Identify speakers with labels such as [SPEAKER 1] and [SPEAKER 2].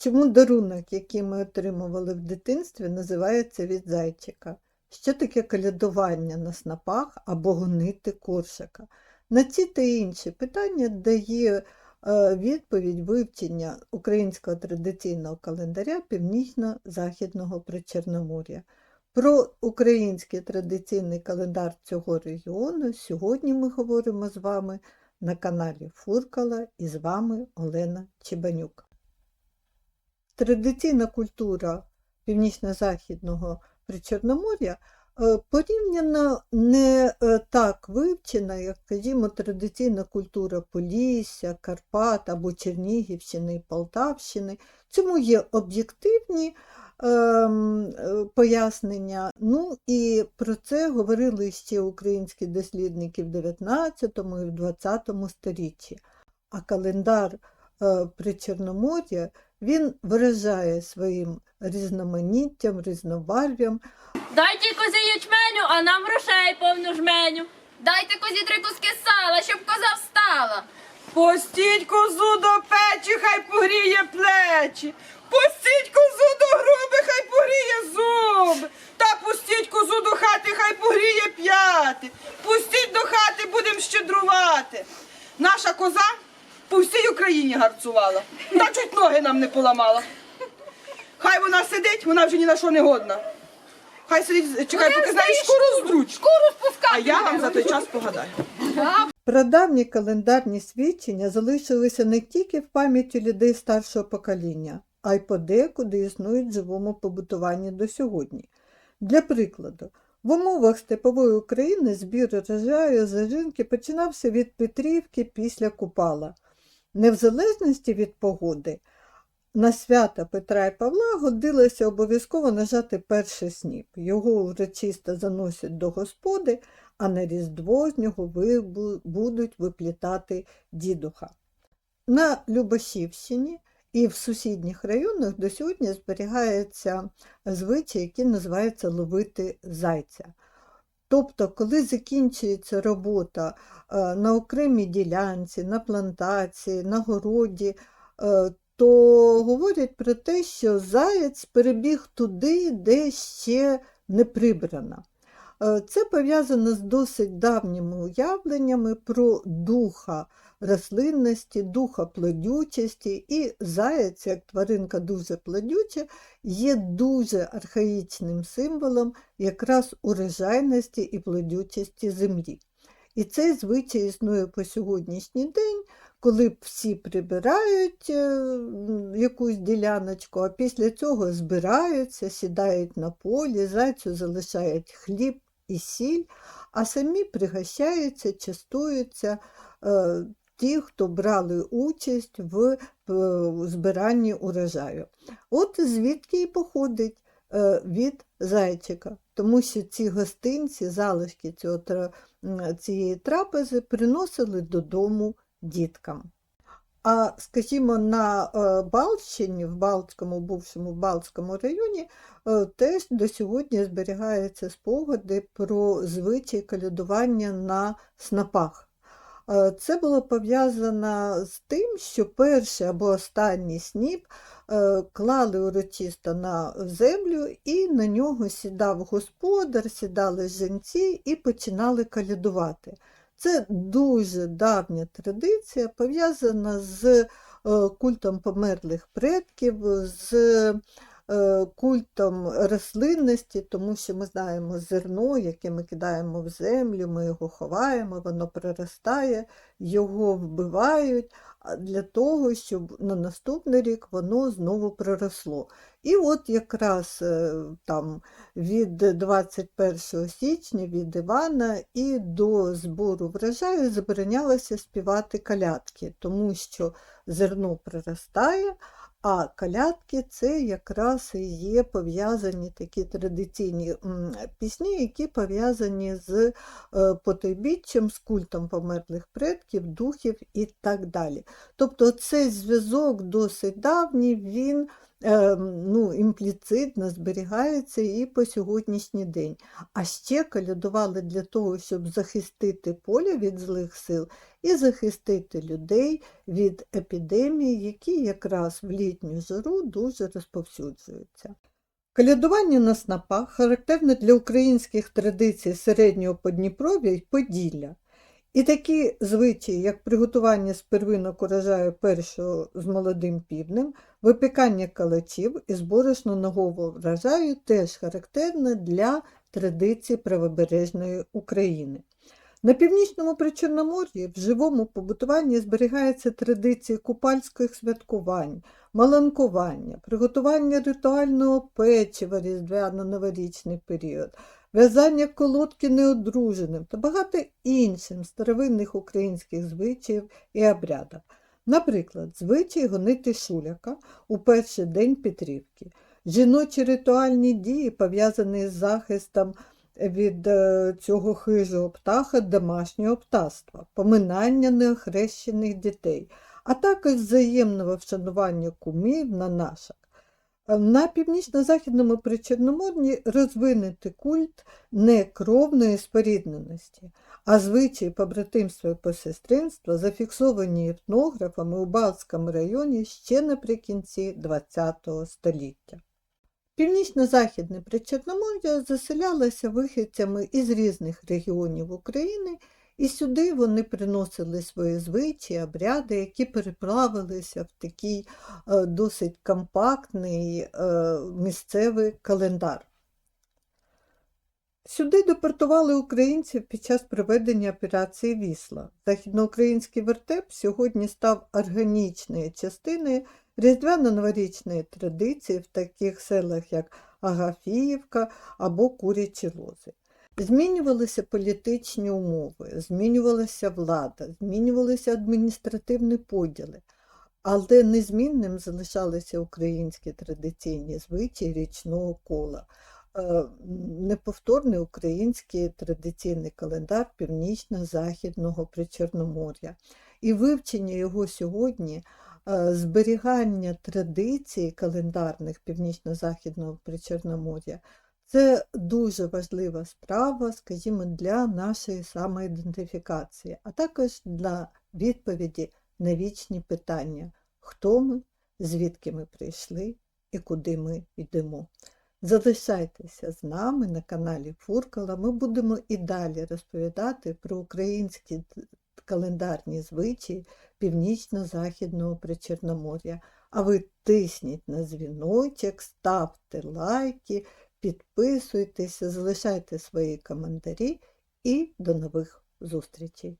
[SPEAKER 1] Чому дарунок, який ми отримували в дитинстві, називається від зайчика? Що таке колядування на снапах або гонити коршика? На ці та інші питання дає е, відповідь вивчення українського традиційного календаря Північно-Західного Причорномор'я. Про український традиційний календар цього регіону сьогодні ми говоримо з вами на каналі Фуркала і з вами Олена Чебанюк. Традиційна культура північно-західного Причорномор'я е, порівняно не е, так вивчена, як, скажімо, традиційна культура Полісся, Карпат або Чернігівщини Полтавщини. Цьому є об'єктивні ем, е, пояснення. Ну і про це говорили ще українські дослідники в 19 і в 20 сторіччі. А календар Причорномор'я він виражає своїм різноманіттям, різнобарв'ям.
[SPEAKER 2] Дайте козі ячменю, а нам грошей повну жменю.
[SPEAKER 3] Дайте козі три куски сала, щоб коза встала.
[SPEAKER 4] Постіть козу до печі, хай погріє плечі. Пустіть козу до груби, хай погріє зуби. Та пустіть козу до хати, хай погріє п'яти. Пустіть до хати, будем щедрувати. Наша коза по всій Україні гарцувала. Та чуть ноги нам не поламала. Хай вона сидить, вона вже ні на що не годна. Хай сидить, чекай, поки знаєш, шкуру здруть.
[SPEAKER 3] Шкуру спускати.
[SPEAKER 4] А я вам за той час погадаю.
[SPEAKER 1] Прадавні календарні свідчення залишилися не тільки в пам'яті людей старшого покоління, а й подекуди існують в живому побутуванні до сьогодні. Для прикладу, в умовах степової України збір урожаю зажинки починався від Петрівки після Купала. Не в залежності від погоди, на свята Петра і Павла годилося обов'язково нажати перший сніп. Його урочисто заносять до господи, а на Різдво з нього будуть виплітати дідуха. На Любашівщині і в сусідніх районах до сьогодні зберігається звичай, який називається ловити зайця. Тобто, коли закінчується робота е, на окремій ділянці, на плантації, на городі, е, то говорять про те, що заєць перебіг туди, де ще не прибрано. Е, Це пов'язано з досить давніми уявленнями про духа рослинності, духа плодючості, і заяць, як тваринка дуже плодюча, є дуже архаїчним символом якраз урожайності і плодючості землі. І цей звичай існує по сьогоднішній день, коли всі прибирають е, якусь діляночку, а після цього збираються, сідають на полі, зайцю залишають хліб і сіль, а самі пригощаються, частуються е, ті, хто брали участь в е, збиранні урожаю. От звідки і походить е, від зайчика, тому що ці гостинці, залишки цього, цієї трапези приносили додому діткам. А скажімо, на е, Балтщині, в Балтському, бувшому Балтському районі, теж до сьогодні зберігаються спогади про звичай колядування на снапах. Е, Це було пов'язано з тим, що перший або останній сніп е, клали урочисто на землю, і на нього сідав господар, сідали жінці і починали колядувати. Це дуже давня традиція, пов'язана з е, культом померлих предків, з культом рослинності, тому що ми знаємо зерно, яке ми кидаємо в землю, ми його ховаємо, воно проростає, його вбивають для того, щоб на наступний рік воно знову проросло. І от якраз е, там від 21 січня від Івана і до збору врожаю заборонялося співати калядки, тому що зерно проростає, а калядки це якраз і є пов'язані такі традиційні пісні, які пов'язані з е, потойбіччям, з культом померлих предків, духів і так далі. Тобто цей зв'язок досить давній, він е, ну, імпліцитно зберігається і по сьогоднішній день. А ще колядували для того, щоб захистити поле від злих сил і захистити людей від епідемії, які якраз в літню жару дуже розповсюджуються. Колядування на снапах характерне для українських традицій середнього Подніпров'я й Поділля. І такі звичаї, як приготування з первинок урожаю першого з молодим півнем, випікання калачів і зборошно-нового врожаю теж характерне для традицій правобережної України. На північному Причорномор'ї в живому побутуванні зберігається традиція купальських святкувань, маланкування, приготування ритуального печива різдвяно-новорічний період, в'язання колодки неодруженим та багато інших старовинних українських звичаїв і обрядів. Наприклад, звичай гонити шуляка у перший день Петрівки, жіночі ритуальні дії, пов'язані з захистом від е, цього хижого птаха домашнього птаства, поминання неохрещених дітей, а також взаємного вшанування кумів на нашах. На північно-західному Причорномор'ї розвинути культ не кровної спорідненості, а звичаї побратимства і посестринства зафіксовані етнографами у Балтському районі ще наприкінці ХХ століття. Північно-західне Причорномор'я заселялося вихідцями із різних регіонів України, і сюди вони приносили свої звичаї, обряди, які переправилися в такий е, досить компактний е, місцевий календар. Сюди депортували українців під час проведення операції Вісла. Західноукраїнський вертеп сьогодні став органічною частиною різдвяно-новорічної традиції в таких селах, як Агафіївка або Курячі Лози. Змінювалися політичні умови, змінювалася влада, змінювалися адміністративні поділи, але незмінним залишалися українські традиційні звичаї річного кола, е, неповторний український традиційний календар північно-західного Причорномор'я. І вивчення його сьогодні е, зберігання традицій календарних Північно-Західного Причорномор'я це дуже важлива справа, скажімо, для нашої самоідентифікації, а також для відповіді на вічні питання, хто ми, звідки ми прийшли і куди ми йдемо. Залишайтеся з нами на каналі Фуркала. Ми будемо і далі розповідати про українські календарні звичаї Північно-Західного Причорномор'я. А ви тисніть на дзвіночок, ставте лайки, підписуйтеся, залишайте свої коментарі і до нових зустрічей!